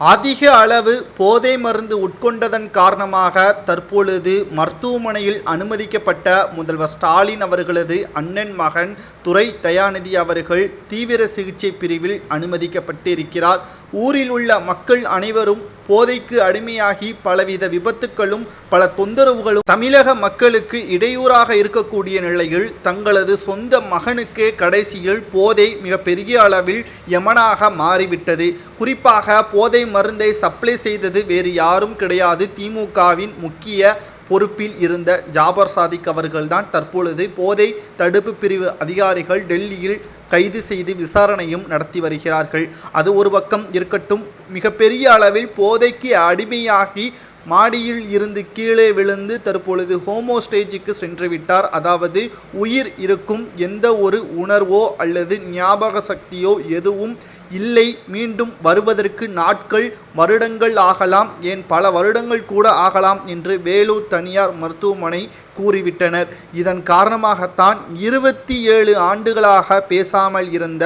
அதிக அளவு போதை மருந்து உட்கொண்டதன் காரணமாக தற்பொழுது மருத்துவமனையில் அனுமதிக்கப்பட்ட முதல்வர் ஸ்டாலின் அவர்களது அண்ணன் மகன் துரை தயாநிதி அவர்கள் தீவிர சிகிச்சை பிரிவில் அனுமதிக்கப்பட்டிருக்கிறார். ஊரில் உள்ள மக்கள் அனைவரும் போதைக்கு அடிமையாகி பலவித விபத்துக்களும் பல தொந்தரவுகளும் தமிழக மக்களுக்கு இடையூறாக இருக்கக்கூடிய நிலையில் தங்களது சொந்த மகனுக்கே கடைசியில் போதை மிக பெரிய அளவில் யமனாக மாறிவிட்டது. குறிப்பாக போதை மருந்தை சப்ளை செய்தது வேறு யாரும் கிடையாது. திமுகவின் முக்கிய பொறுப்பில் இருந்த ஜாபர் சாதிக் அவர்கள்தான் தற்பொழுது போதை தடுப்பு பிரிவு அதிகாரிகள் டெல்லியில் கைது செய்து விசாரணையும் நடத்தி வருகிறார்கள். அது ஒரு பக்கம் இருக்கட்டும் மிகப்பெரிய அளவில் போதைக்கு அடிமையாகி மாடியில் இருந்து கீழே விழுந்து தற்பொழுது ஹோமோ ஸ்டேஜுக்கு சென்று விட்டார். அதாவது உயிர் இருக்கும் எந்த ஒரு உணர்வோ அல்லது ஞாபக சக்தியோ எதுவும் இல்லை. மீண்டும் வருவதற்கு நாட்கள் வருடங்கள் ஆகலாம். ஏன் பல வருடங்கள் கூட ஆகலாம் என்று வேலூர் தனியார் மருத்துவமனை கூறிவிட்டனர். இதன் காரணமாகத்தான் இருபத்தி ஏழு ஆண்டுகளாக பேசாமல் இருந்த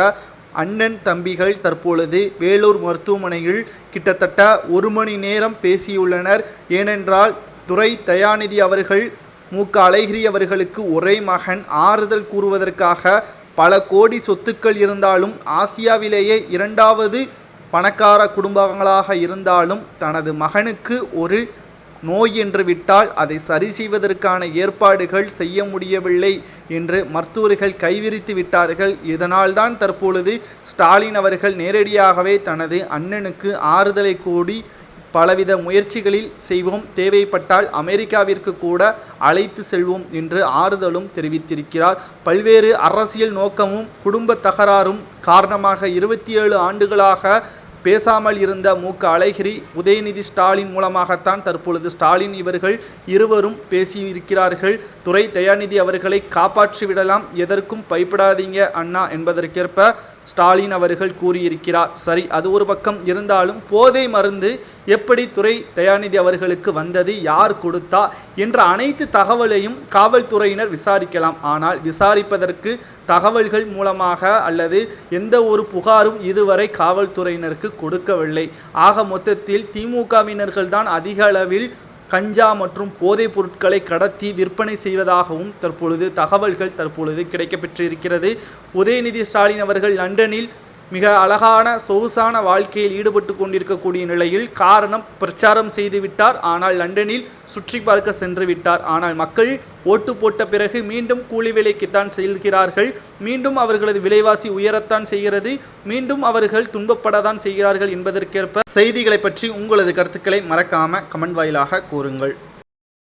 அண்ணன் தம்பிகள் தற்பொழுது வேலூர் மருத்துவமனையில் கிட்டத்தட்ட ஒரு மணி நேரம் பேசியுள்ளனர். ஏனென்றால் துரை தயாநிதி அவர்கள் மு. க. அழகிரி அவர்களுக்கு ஒரே மகன். ஆறுதல் கூறுவதற்காக பல கோடி சொத்துக்கள் இருந்தாலும் ஆசியாவிலேயே இரண்டாவது பணக்கார குடும்பங்களாக இருந்தாலும் தனது மகனுக்கு ஒரு நோய் என்று விட்டால் அதை சரி செய்வதற்கான ஏற்பாடுகள் செய்ய முடியவில்லை என்று மருத்துவர்கள் கைவிரித்து விட்டார்கள். இதனால்தான் தற்பொழுது ஸ்டாலின் அவர்கள் நேரடியாகவே தனது அண்ணனுக்கு ஆறுதலை கூடி பலவித முயற்சிகளில் செய்வோம். தேவைப்பட்டால் அமெரிக்காவிற்கு கூட அழைத்து செல்வோம் என்று ஆறுதலும் தெரிவித்திருக்கிறார். பல்வேறு அரசியல் நோக்கமும் குடும்ப தகராறும் காரணமாக இருபத்தி ஏழு ஆண்டுகளாக பேசாமல் இருந்த மு. க. அழகிரி உதயநிதி ஸ்டாலின் மூலமாகத்தான் தற்பொழுது ஸ்டாலின் இவர்கள் இருவரும் பேசியிருக்கிறார்கள். துறை தயாநிதி அவர்களை காப்பாற்றி விடலாம் எதற்கும் பயப்படாதீங்க அண்ணா என்பதற்கேற்ப ஸ்டாலின் அவர்கள் கூறியிருக்கிறார். சரி அது ஒரு பக்கம் இருந்தாலும் போதை மருந்து எப்படி துறை தயாநிதி அவர்களுக்கு வந்தது யார் கொடுத்தா என்ற அனைத்து தகவலையும் காவல்துறையினர் விசாரிக்கலாம். ஆனால் விசாரிப்பதற்கு தகவல்கள் மூலமாக அல்லது எந்த ஒரு புகாரும் இதுவரை காவல்துறையினருக்கு கொடுக்கவில்லை. ஆக மொத்தத்தில் திமுகவினர்கள் தான் அதிக அளவில் கஞ்சா மற்றும் போதைப் பொருட்களை கடத்தி விற்பனை செய்வதாகவும் தற்பொழுது தகவல்கள் தற்பொழுது கிடைக்கப்பெற்றிருக்கிறது. உதயநிதி ஸ்டாலின் அவர்கள் லண்டனில் மிக அழகான சொகுசான வாழ்க்கையில் ஈடுபட்டு கொண்டிருக்கக்கூடிய நிலையில் காரணம் பிரச்சாரம் செய்து விட்டார். ஆனால் லண்டனில் சுற்றி பார்க்க சென்று விட்டார். ஆனால் மக்கள் ஓட்டு போட்ட பிறகு மீண்டும் கூலி வேலைக்குத்தான் செல்கிறார்கள். மீண்டும் அவர்களது விலைவாசி உயரத்தான் செய்கிறது. மீண்டும் அவர்கள் துன்பப்படத்தான் செய்கிறார்கள் என்பதற்கேற்ப செய்திகளை பற்றி உங்களது கருத்துக்களை மறக்காம கமெண்ட் வாயிலாக கூறுங்கள்.